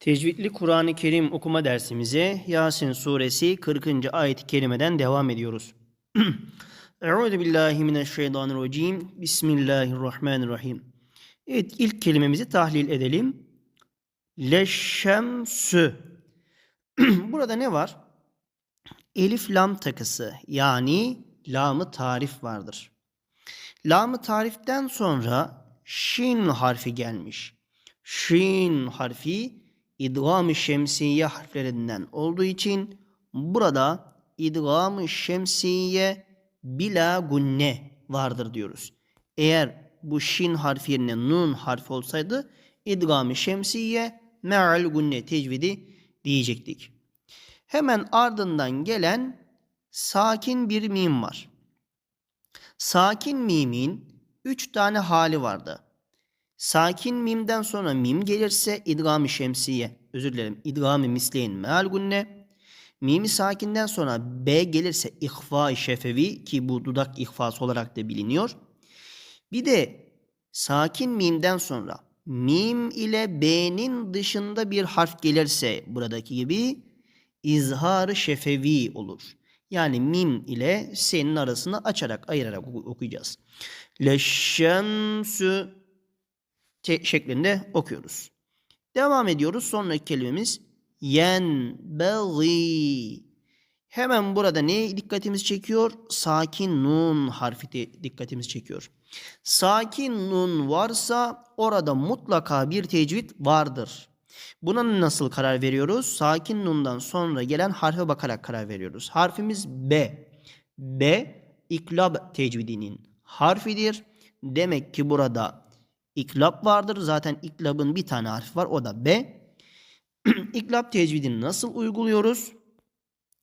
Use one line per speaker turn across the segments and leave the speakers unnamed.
Tecvidli Kur'an-ı Kerim okuma dersimize Yasin suresi 40. ayet-i kerimeden devam ediyoruz. Euzu billahi mineşşeytanirracim. Bismillahirrahmanirrahim. Evet ilk kelimemizi tahlil edelim. Leşşemsü. Burada ne var? Elif lam takısı yani lamı tarif vardır. Lamı tariften sonra şin harfi gelmiş. Şin harfi idgam-ı şemsiye harflerinden olduğu için burada idgam-ı şemsiye bila gunne vardır diyoruz. Eğer bu şin harfi yerine nun harfi olsaydı idgam-ı şemsiye me'al gunne tecvidi diyecektik. Hemen ardından gelen sakin bir mim var. Sakin mimin üç tane hali vardı. Sakin mimden sonra mim gelirse idgam-ı şemsiye, özür dilerim idgam-ı misleyin meal gunne. Mimi sakinden sonra B gelirse ihfa-i şefevi ki bu dudak ihfası olarak da biliniyor. Bir de sakin mimden sonra mim ile B'nin dışında bir harf gelirse buradaki gibi izhar-ı şefevi olur. Yani mim ile senin arasını açarak ayırarak okuyacağız. Leşşemsü şeklinde okuyoruz. Devam ediyoruz. Sonraki kelimemiz yenbeği. Hemen burada ne dikkatimiz çekiyor? Sakin nun harfi de dikkatimiz çekiyor. Sakin nun varsa orada mutlaka bir tecvid vardır. Buna nasıl karar veriyoruz? Sakin nundan sonra gelen harfe bakarak karar veriyoruz. Harfimiz B. B iklab tecvidinin harfidir. Demek ki burada iklab vardır. Zaten iklabın bir tane harfi var. O da B. iklab tecvidini nasıl uyguluyoruz?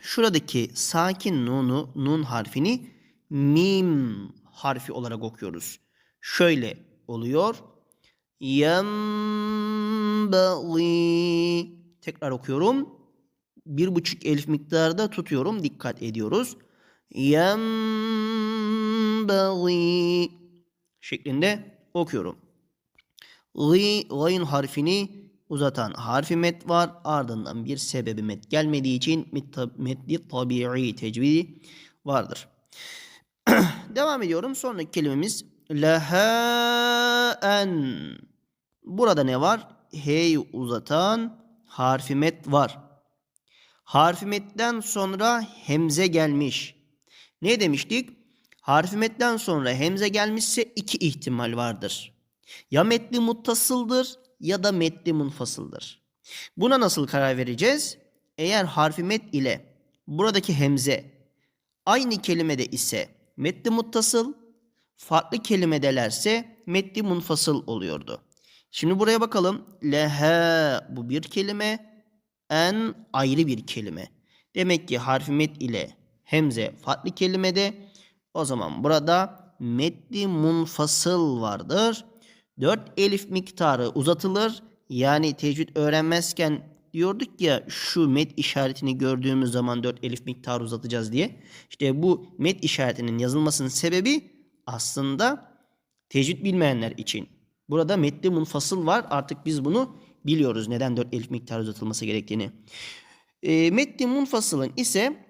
Şuradaki sakin nunu, nun harfini mim harfi olarak okuyoruz. Şöyle oluyor. Yenbeği. Tekrar okuyorum. Bir buçuk elif miktarda tutuyorum. Dikkat ediyoruz. Yenbeği şeklinde okuyorum. Gı, gayın harfini uzatan harfi met var. Ardından bir sebebi met gelmediği için metli tabi'i tecvidi vardır. Devam ediyorum. Sonraki kelimemiz lehaen. Burada ne var? Hey uzatan harfi met var. Harfi metten sonra hemze gelmiş. Ne demiştik? Harfi metten sonra hemze gelmişse iki ihtimal vardır. Ya metli muttasıldır ya da metli munfasıldır. Buna nasıl karar vereceğiz? Eğer harfi met ile buradaki hemze aynı kelimede ise metli muttasıl, farklı kelimedelerse metli munfasıl oluyordu. Şimdi buraya bakalım. Lehe bu bir kelime, en ayrı bir kelime. Demek ki harfi met ile hemze farklı kelimede. O zaman burada metli munfasıl vardır. 4 elif miktarı uzatılır. Yani tecvid öğrenmezken diyorduk ya şu met işaretini gördüğümüz zaman 4 elif miktarı uzatacağız diye. İşte bu met işaretinin yazılmasının sebebi aslında tecvid bilmeyenler için. Burada metli munfasıl var. Artık biz bunu biliyoruz neden 4 elif miktarı uzatılması gerektiğini. E, metli munfasılın ise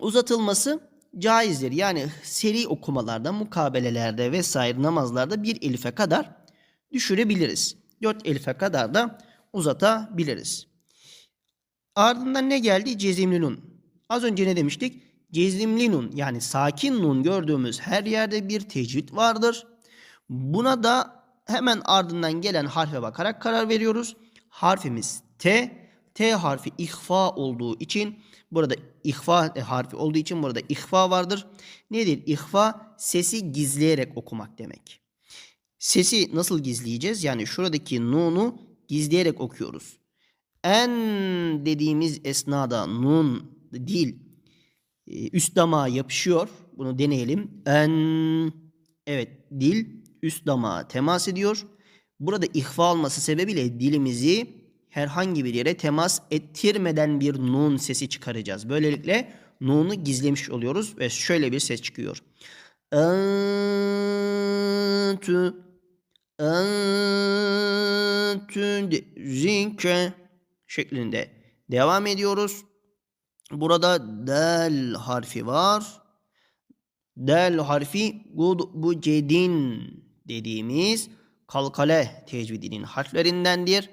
uzatılması caizdir. Yani seri okumalarda, mukabelelerde vesaire namazlarda bir elife kadar düşürebiliriz. 4 elife kadar da uzatabiliriz. Ardından ne geldi? Cezimli nun. Az önce ne demiştik? Cezimli nun yani sakin nun gördüğümüz her yerde bir tecvid vardır. Buna da hemen ardından gelen harfe bakarak karar veriyoruz. Harfimiz T. T harfi ihfa olduğu için burada ihfa harfi olduğu için burada ihfa vardır. Nedir ihfa? Sesi gizleyerek okumak demek. Sesi nasıl gizleyeceğiz? Yani şuradaki nunu gizleyerek okuyoruz. En dediğimiz esnada nun dil üst damağa yapışıyor. Bunu deneyelim. En evet dil üst damağa temas ediyor. Burada ihfa olması sebebiyle dilimizi herhangi bir yere temas ettirmeden bir nun sesi çıkaracağız. Böylelikle nunu gizlemiş oluyoruz ve şöyle bir ses çıkıyor. Entü zinke şeklinde devam ediyoruz. Burada del harfi var. Del harfi bu cedin dediğimiz kalkale tecvidinin harflerindendir.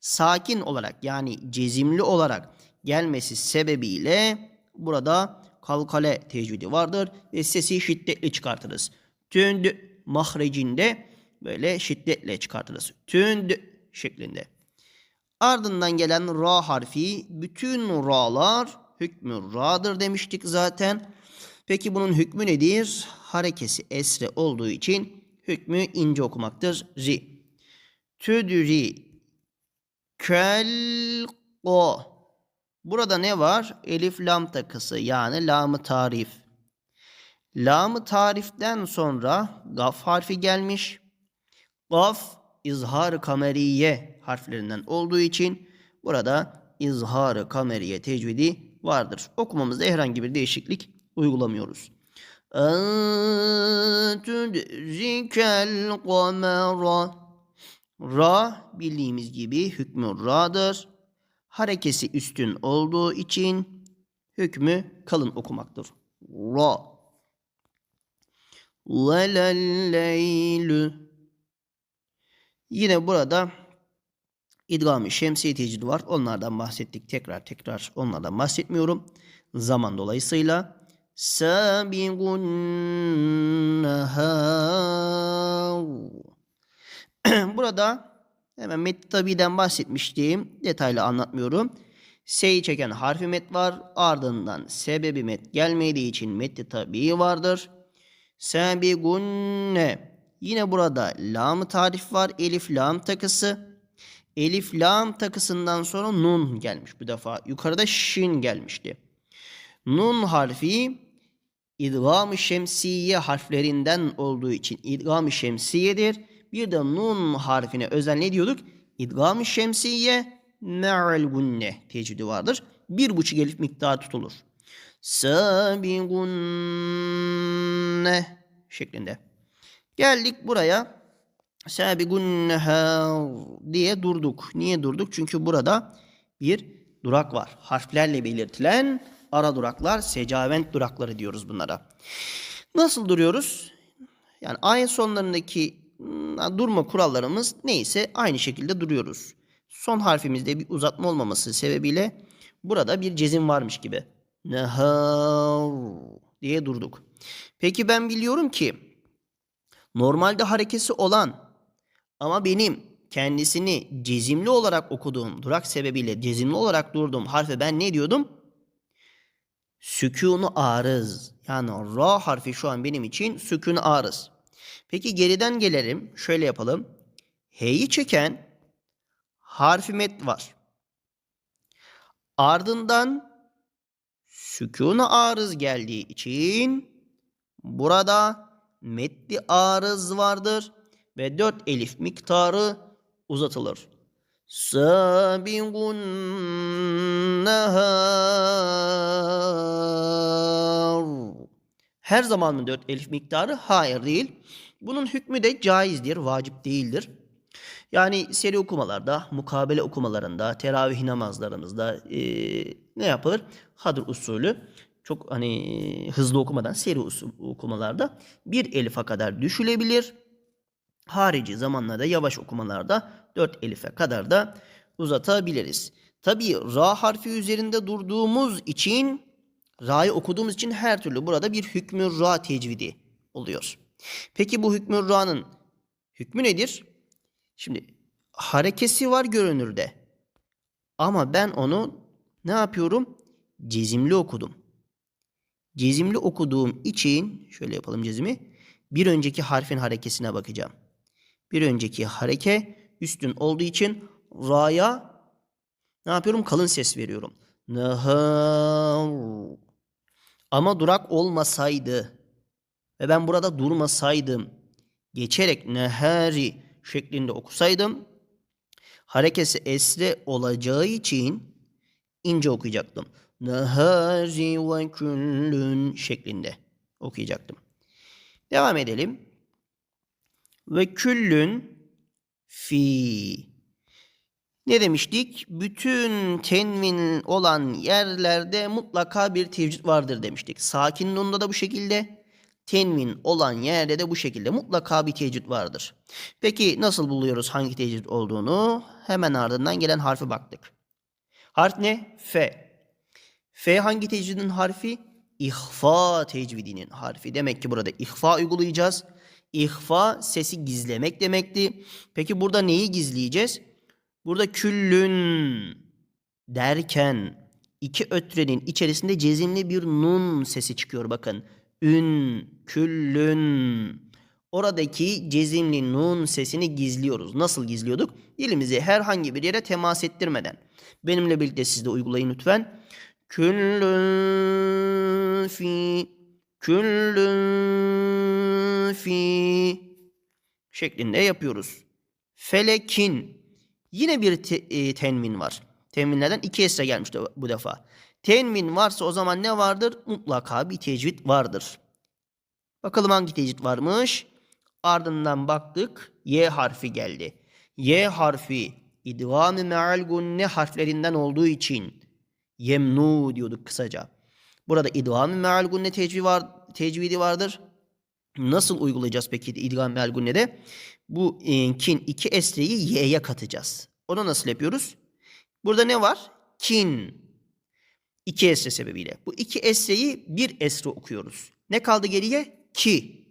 Sakin olarak yani cezimli olarak gelmesi sebebiyle burada kalkale tecvidi vardır ve sesi şiddetli çıkartırız. Tünd mahrecinde böyle şiddetle çıkartırız. Tünd şeklinde. Ardından gelen ra harfi bütün ra'lar hükmü ra'dır demiştik zaten. Peki bunun hükmü nedir? Harekesi esre olduğu için hükmü ince okumaktır. Ri. Tüdri. Kel o. Burada ne var? Elif lam takısı yani lamı tarif. Lamı tariften sonra gaf harfi gelmiş. Gaf izhar kameriye harflerinden olduğu için burada izhar kameriye tecvidi vardır. Okumamızda herhangi bir değişiklik uygulamıyoruz. Entüdrikel kamera Ra bildiğimiz gibi hükmü ra'dır. Harekesi üstün olduğu için hükmü kalın okumaktır. Ra. Velelleylü. Yine burada idgam-ı şemsiye tecidi var. Onlardan bahsettik. Tekrar tekrar onlardan bahsetmiyorum. Zaman dolayısıyla sabigun nehar. Burada hemen met tabi'den bahsetmiştim. Detaylı anlatmıyorum. S'yi çeken harfi met var. Ardından sebebi met gelmediği için metti tabi vardır. Sabigunne. Yine burada lam tarif var. Elif lam takısı. Elif lam takısından sonra nun gelmiş bu defa. Yukarıda şin gelmişti. Nun harfi idgam-ı şemsiye harflerinden olduğu için idgam-ı şemsiyedir. Bir de nun harfine özel ne diyorduk? İdgam-ı şemsiye me'al gunne tecvidi vardır. Bir buçuk elif miktarı tutulur. Sabigunne şeklinde. Geldik buraya. Sabigunneha diye durduk. Niye durduk? Çünkü burada bir durak var. Harflerle belirtilen ara duraklar, secavent durakları diyoruz bunlara. Nasıl duruyoruz? Yani ayet sonlarındaki ıı, durma kurallarımız neyse aynı şekilde duruyoruz. Son harfimizde bir uzatma olmaması sebebiyle burada bir cezim varmış gibi. Nehar diye durduk. Peki ben biliyorum ki normalde harekesi olan ama benim kendisini cezimli olarak okuduğum durak sebebiyle cezimli olarak durduğum harfe ben ne diyordum? Sükunu arız. Yani ra harfi şu an benim için sükunu arız. Peki geriden gelelim. Şöyle yapalım. H'yi çeken harfi met var. Ardından sükunu arız geldiği için burada metli arız vardır ve dört elif miktarı uzatılır. Sabigun nehar. Her zaman mı dört elif miktarı? Hayır değil. Bunun hükmü de caizdir, vacip değildir. Yani seri okumalarda, mukabele okumalarında, teravih namazlarımızda e, ne yapılır? Hadır usulü çok hani hızlı okumadan seri okumalarda bir elife kadar düşülebilir. Harici zamanlarda yavaş okumalarda dört elife kadar da uzatabiliriz. Tabi ra harfi üzerinde durduğumuz için ra'yı okuduğumuz için her türlü burada bir hükmü ra tecvidi oluyor. Peki bu hükmü ra'nın hükmü nedir? Şimdi harekesi var görünürde. Ama ben onu ne yapıyorum? Cezimli okudum. Cezimli okuduğum için şöyle yapalım cezimi. Bir önceki harfin harekesine bakacağım. Bir önceki hareke üstün olduğu için ra'ya ne yapıyorum? Kalın ses veriyorum. Nehar. Ama durak olmasaydı ve ben burada durmasaydım geçerek nehari şeklinde okusaydım harekesi esre olacağı için ince okuyacaktım. Nehari ve küllün şeklinde okuyacaktım. Devam edelim. Ve küllün fi Ne demiştik? Bütün tenvin olan yerlerde mutlaka bir tevcid vardır demiştik. Sakin nunda da bu şekilde. Tenvin olan yerde de bu şekilde mutlaka bir tevcid vardır. Peki nasıl buluyoruz hangi tevcid olduğunu? Hemen ardından gelen harfe baktık. Harf ne? F. F hangi tecvidin harfi? İhfa tecvidinin harfi. Demek ki burada ihfa uygulayacağız. İhfa sesi gizlemek demekti. Peki burada neyi gizleyeceğiz? Burada küllün derken iki ötrenin içerisinde cezimli bir nun sesi çıkıyor bakın. Ün, küllün. Oradaki cezimli nun sesini gizliyoruz. Nasıl gizliyorduk? Dilimizi herhangi bir yere temas ettirmeden. Benimle birlikte siz de uygulayın lütfen. Küllün fi, küllün fi şeklinde yapıyoruz. Felekin. Yine bir te- e, tenvin var. Tenvinlerden iki esre gelmişti bu defa. Tenvin varsa o zaman ne vardır? Mutlaka bir tecvid vardır. Bakalım hangi tecvid varmış? Ardından baktık. Y harfi geldi. Y harfi idgam-ı me'al gunne harflerinden olduğu için yemnu diyorduk kısaca. Burada idgam-ı me'al gunne tecvidi, var, tecvidi vardır. Nasıl uygulayacağız peki idgam-ı me'al gunne'de? Bu e, kin iki esreyi y'ye katacağız. Onu nasıl yapıyoruz? Burada ne var? Kin. İki esre sebebiyle. Bu iki esreyi bir esre okuyoruz. Ne kaldı geriye? Ki.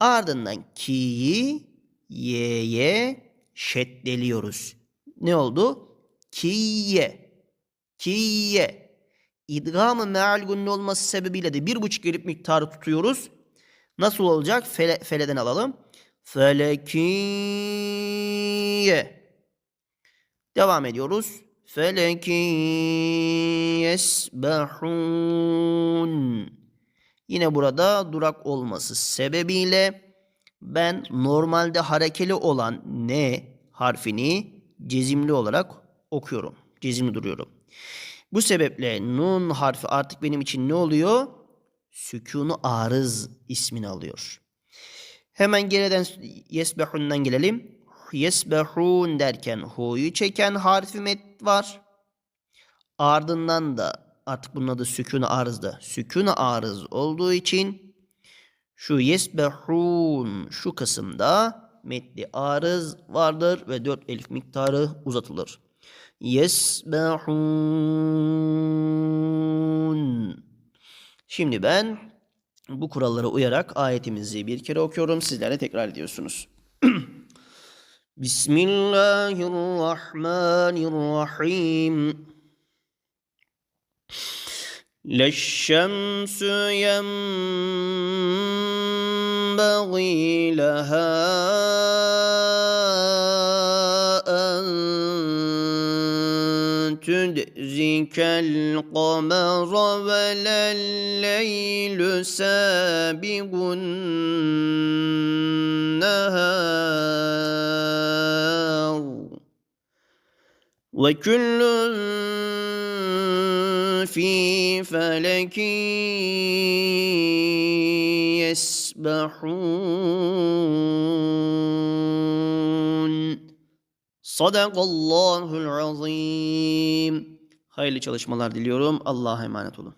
Ardından ki'yi y'ye şeddeliyoruz. Ne oldu? Kiye. Kiye. İdgamı meal gunne olması sebebiyle de bir buçuk elif miktarı tutuyoruz. Nasıl olacak? Fele, feleden alalım. Felekiye. Devam ediyoruz. Feleki yesbahun. Yine burada durak olması sebebiyle ben normalde harekeli olan ne harfini cezimli olarak okuyorum. Cezimli duruyorum. Bu sebeple nun harfi artık benim için ne oluyor? Sükunu arız ismini alıyor. Hemen geriden yesbehundan gelelim. Yesbehun derken hu'yu çeken harfi met var. Ardından da artık bunun adı sükun-u arızda. Arız olduğu için şu yesbehun şu kısımda metli arız vardır ve dört elif miktarı uzatılır Yesbehun. Şimdi ben bu kurallara uyarak ayetimizi bir kere okuyorum. Sizler de tekrar ediyorsunuz. Bismillahirrahmanirrahim. لا الشمس ينبغي لها تدرك القمر ولا الليل سابق النهار. وكل في فلك يسبحون. Sadakallahul azim. Hayırlı çalışmalar diliyorum. Allah'a emanet olun.